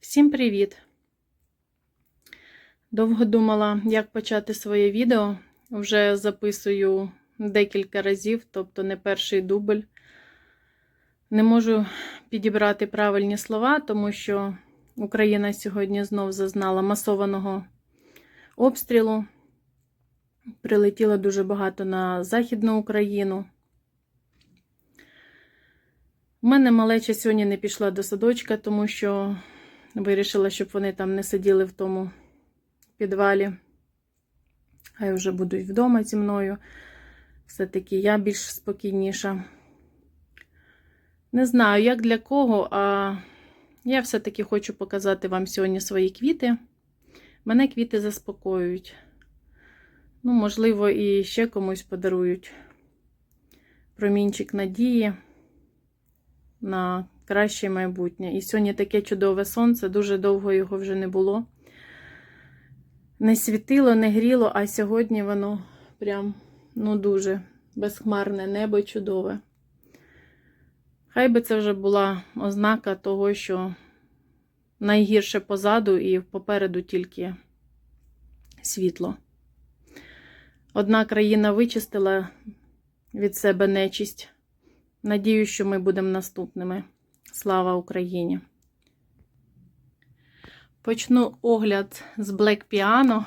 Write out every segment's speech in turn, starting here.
Всім привіт! Довго думала, як почати своє відео. Вже записую декілька разів, тобто не перший дубль. Не можу підібрати правильні слова, тому що Україна сьогодні знов зазнала масованого обстрілу. Прилетіло дуже багато на Західну Україну. У мене малеча сьогодні не пішла до садочка, тому що вирішила, щоб вони там не сиділи в тому підвалі. Хай вже будуть вдома зі мною. Все-таки я більш спокійніша. Не знаю, як для кого, а я все-таки хочу показати вам сьогодні свої квіти. Мене квіти заспокоюють. Ну, можливо, і ще комусь подарують промінчик надії на краще майбутнє. І сьогодні таке чудове сонце, дуже довго його вже не було. Не світило, не гріло, а сьогодні воно прям ну дуже безхмарне небо чудове. Хай би це вже була ознака того, що найгірше позаду і попереду тільки світло. Одна країна вичистила від себе нечисть. Надію, що ми будемо наступними. Слава Україні! Почну огляд з Black Piano.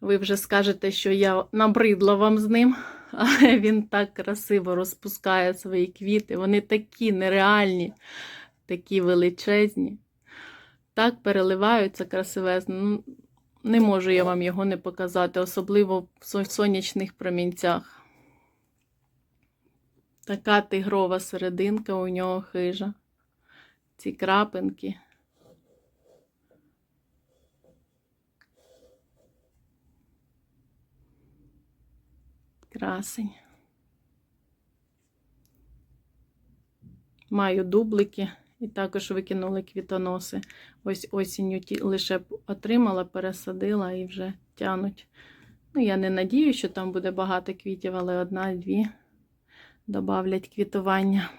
Ви вже скажете, що я набридла вам з ним, але він так красиво розпускає свої квіти. Вони такі нереальні, такі величезні. Так переливаються красивезно. Ну, не можу я вам його не показати, особливо в сонячних промінцях. Така тигрова серединка у нього хижа. Ці крапинки. Красень. Маю дублики і також викинули квітоноси. Ось осінню лише отримала, пересадила і вже тянуть. Ну, я не надію, що там буде багато квітів, але одна-дві добавлять квітування.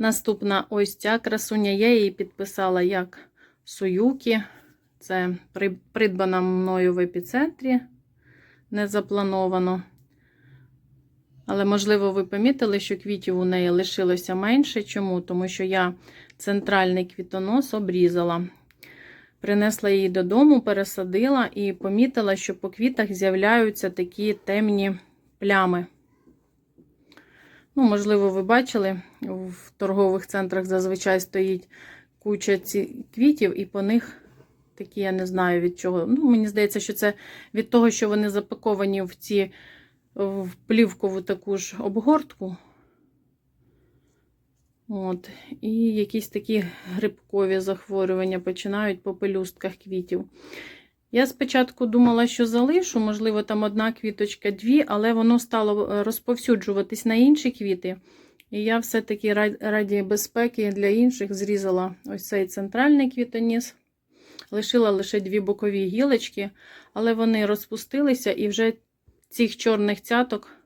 Наступна ось ця красуня, я її підписала як Суюкі. Це придбана мною в епіцентрі, не заплановано. Але, можливо, ви помітили, що квітів у неї лишилося менше. Чому? Тому що я центральний квітонос обрізала. Принесла її додому, пересадила і помітила, що по квітах з'являються такі темні плями. Ну, можливо, ви бачили, в торгових центрах зазвичай стоїть куча квітів, і по них такі, я не знаю від чого. Ну, Мені здається, що це від того, що вони запаковані в ці в плівкову таку ж обгортку. От. І якісь такі грибкові захворювання починають по пелюстках квітів. Я спочатку думала, що залишу, можливо, там одна квіточка, дві, але воно стало розповсюджуватись на інші квіти. І я все-таки раді безпеки для інших зрізала ось цей центральний квітоніс. Лишила лише дві бокові гілочки, але вони розпустилися і вже цих чорних цяток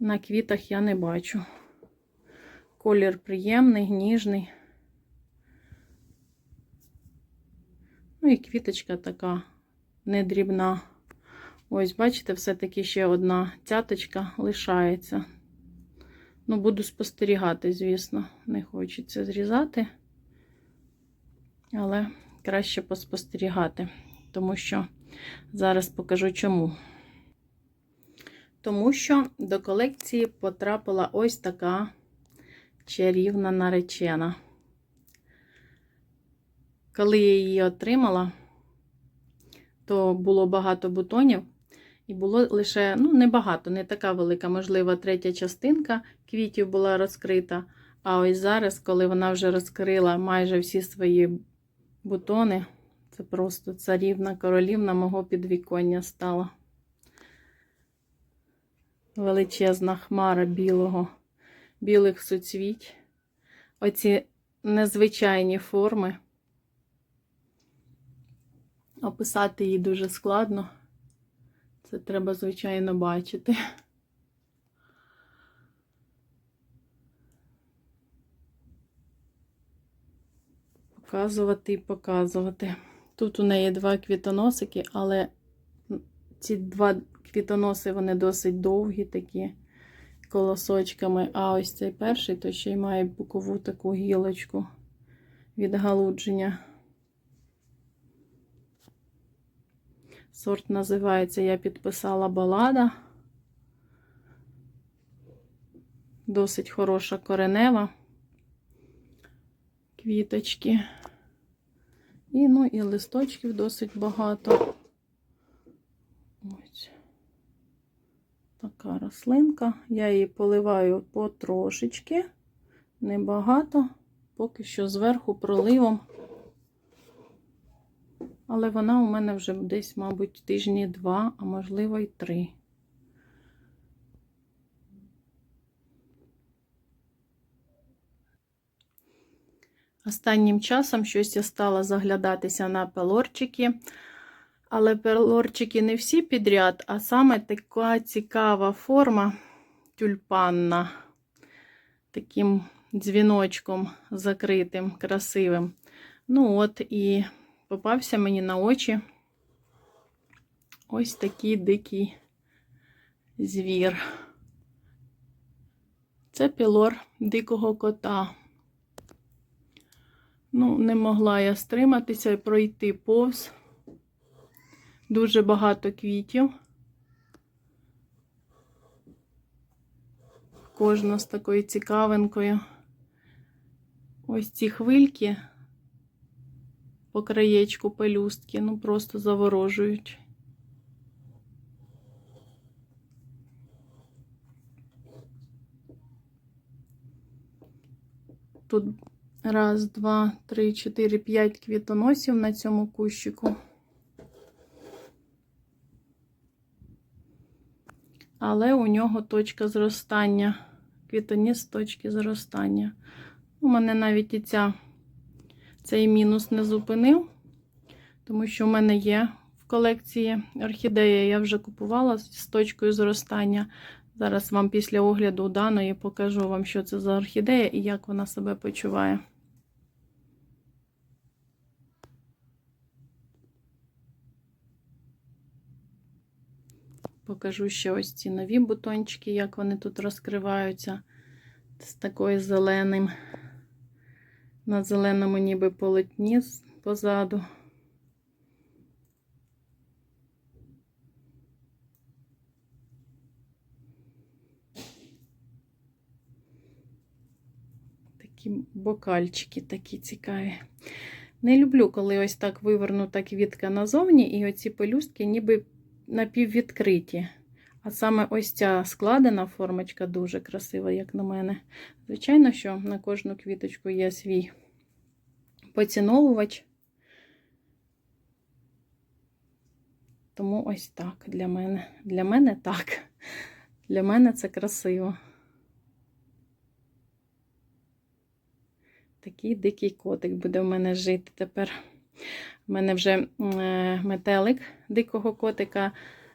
на квітах я не бачу. Колір приємний, ніжний. Ну і квіточка така недрібна. Ось, бачите, все-таки ще одна цяточка лишається. Ну, буду спостерігати, звісно, не хочеться зрізати, але краще поспостерігати, тому що зараз покажу чому. Тому що до колекції потрапила ось така чарівна наречена. Коли я її отримала, то було багато бутонів, і було лише, ну, небагато, не така велика, можливо, третя частинка квітів була розкрита. А ось зараз, коли вона вже розкрила майже всі свої бутони, це просто царівна королівна мого підвіконня стала. Величезна хмара білого, білих суцвіть. Оці незвичайні форми. Описати її дуже складно. Це треба, звичайно, бачити. показувати і показувати. Тут у неї два квітоносики, але ці два квітоноси вони досить довгі такі колосочками. А ось цей перший, то ще й має бокову таку гілочку від галудження. Сорт називається Я підписала балада. Досить хороша коренева. Квіточки. І, ну, і листочків досить багато. Ось така рослинка. Я її поливаю потрошечки, небагато, поки що зверху проливом. Але вона у мене вже десь, мабуть, тижні два, а можливо й три. Останнім часом щось я стала заглядатися на пелорчики. Але пелорчики не всі підряд, а саме така цікава форма тюльпанна, таким дзвіночком закритим, красивим. Ну от, і попався мені на очі ось такий дикий звір. Це пілор дикого кота. Ну, не могла я стриматися і пройти повз. Дуже багато квітів. Кожна з такою цікавинкою. Ось ці хвильки по краєчку пелюстки, ну просто заворожують. Тут раз, два, три, чотири, п'ять квітоносів на цьому кущику. Але у нього точка зростання. Квітоніс точки зростання. У мене навіть і ця, цей мінус не зупинив, тому що в мене є в колекції орхідея. Я вже купувала з точкою зростання. Зараз вам після огляду даної покажу вам, що це за орхідея і як вона себе почуває. Покажу ще ось ці нові бутончики, як вони тут розкриваються з такою зеленим, на зеленому ніби полотні позаду. Такі бокальчики такі цікаві. Не люблю, коли ось так вивернута квітка назовні, і оці пелюстки ніби напіввідкриті. А саме ось ця складена формочка дуже красива, як на мене. Звичайно, що на кожну квіточку є свій поціновувач. Тому ось так для мене. Для мене так. Для мене це красиво. Такий дикий котик буде в мене жити тепер. У мене вже метелик дикого котика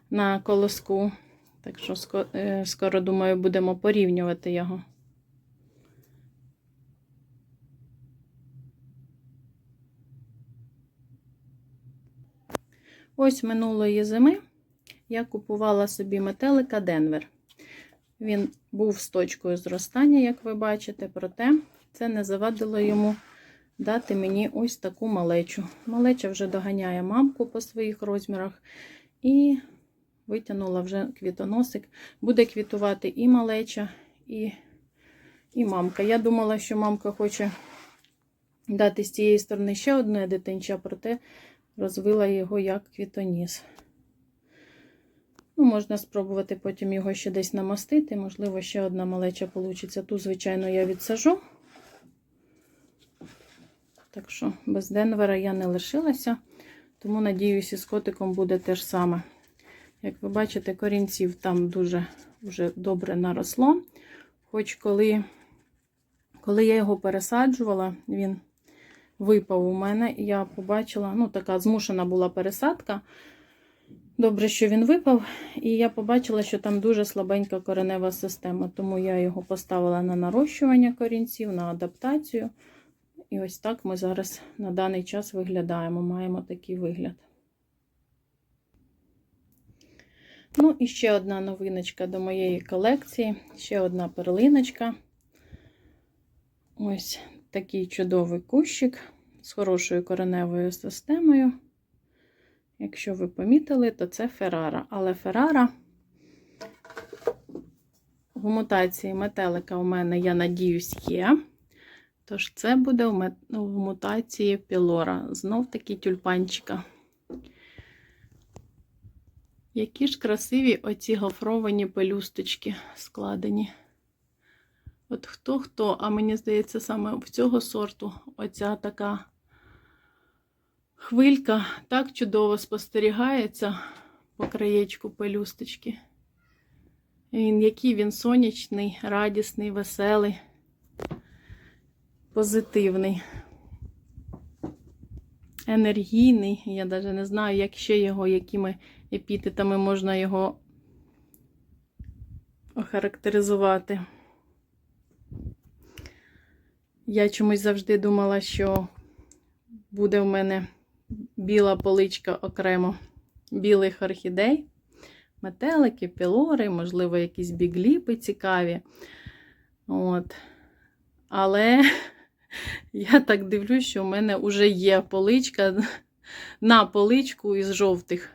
на колоску. Так що скоро, думаю, будемо порівнювати його. Ось минулої зими я купувала собі метелика Денвер. Він був з точкою зростання, як ви бачите, проте це не завадило йому дати мені ось таку малечу. Малеча вже доганяє мамку по своїх розмірах і витягнула вже квітоносик. Буде квітувати і малеча, і, і мамка. Я думала, що мамка хоче дати з цієї сторони ще одне дитинча, проте розвила його як квітоніс. Ну, Можна спробувати потім його ще десь намастити, можливо, ще одна малеча вийде. Ту, звичайно, я відсажу. Так що без Денвера я не лишилася, тому, надіюся, з котиком буде те ж саме. Як ви бачите, корінців там дуже вже добре наросло. Хоч коли, коли я його пересаджувала, він випав у мене, і я побачила, ну, така змушена була пересадка. Добре, що він випав, і я побачила, що там дуже слабенька коренева система, тому я його поставила на нарощування корінців, на адаптацію. і ось так ми зараз на даний час виглядаємо. Маємо такий вигляд. Ну, і ще одна новиночка до моєї колекції. Ще одна перлиночка. Ось такий чудовий кущик з хорошою кореневою системою. Якщо ви помітили, то це Феррара. Але Феррара в мутації метелика у мене, я надіюсь, є. Тож це буде в мутації пілора. Знов таки тюльпанчика. Які ж красиві оці гофровані пелюсточки складені. От хто-хто, а мені здається, саме в цього сорту оця така хвилька так чудово спостерігається по краєчку пелюсточки. Він який він сонячний, радісний, веселий, позитивний, енергійний. Я навіть не знаю, як ще його, якими епітетами можна його охарактеризувати. Я чомусь завжди думала, що буде в мене біла поличка окремо білих орхідей, метелики, пілори, можливо, якісь бігліпи цікаві. От. Але я так дивлюсь, що в мене вже є поличка на поличку із жовтих.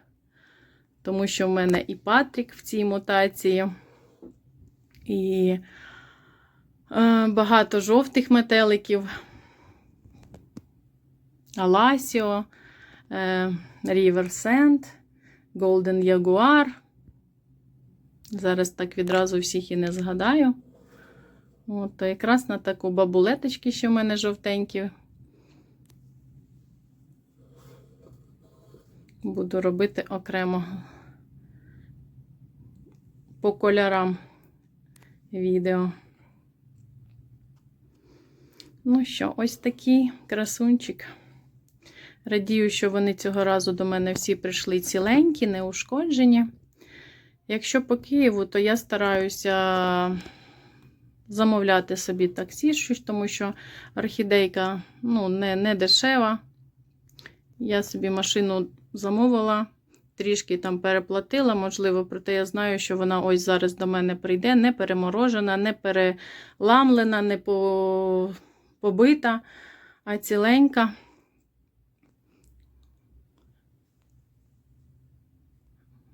Тому що в мене і Патрік в цій мутації, і е, багато жовтих метеликів. Аласіо, е, River Sand, Golden Jaguar. Зараз так відразу всіх і не згадаю. От, то якраз на таку бабулеточки, що в мене жовтенькі. Буду робити окремо по кольорам відео. Ну що, ось такий красунчик. Радію, що вони цього разу до мене всі прийшли ціленькі, неушкоджені. Якщо по Києву, то я стараюся замовляти собі таксі, щось, тому що орхідейка ну, не, не дешева. Я собі машину замовила, трішки там переплатила, можливо, проте я знаю, що вона ось зараз до мене прийде, не переморожена, не переламлена, не по... побита, а ціленька.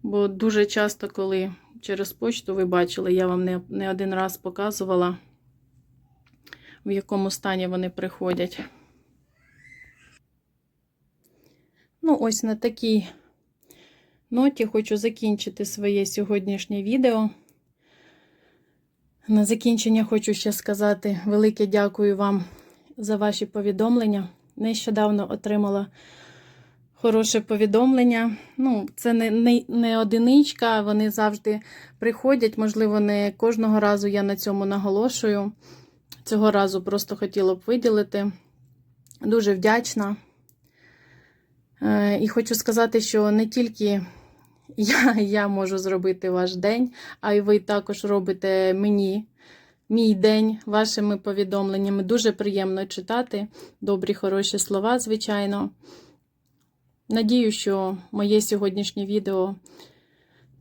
Бо дуже часто, коли через почту ви бачили, я вам не, не один раз показувала, в якому стані вони приходять. Ну, ось на такій ноті хочу закінчити своє сьогоднішнє відео. На закінчення хочу ще сказати велике дякую вам за ваші повідомлення. Нещодавно отримала хороше повідомлення. Ну, це не, не, не одиничка, вони завжди приходять. Можливо, не кожного разу я на цьому наголошую. Цього разу просто хотіла б виділити. Дуже вдячна. Е, І хочу сказати, що не тільки я, я можу зробити ваш день, а й ви також робите мені. Мій день вашими повідомленнями. Дуже приємно читати. Добрі, хороші слова, звичайно. Надію, що моє сьогоднішнє відео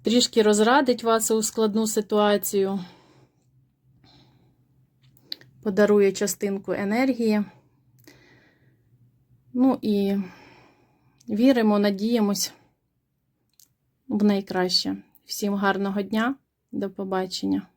трішки розрадить вас у складну ситуацію, подарує частинку енергії. Ну і віримо, надіємось в найкраще. Всім гарного дня, до побачення!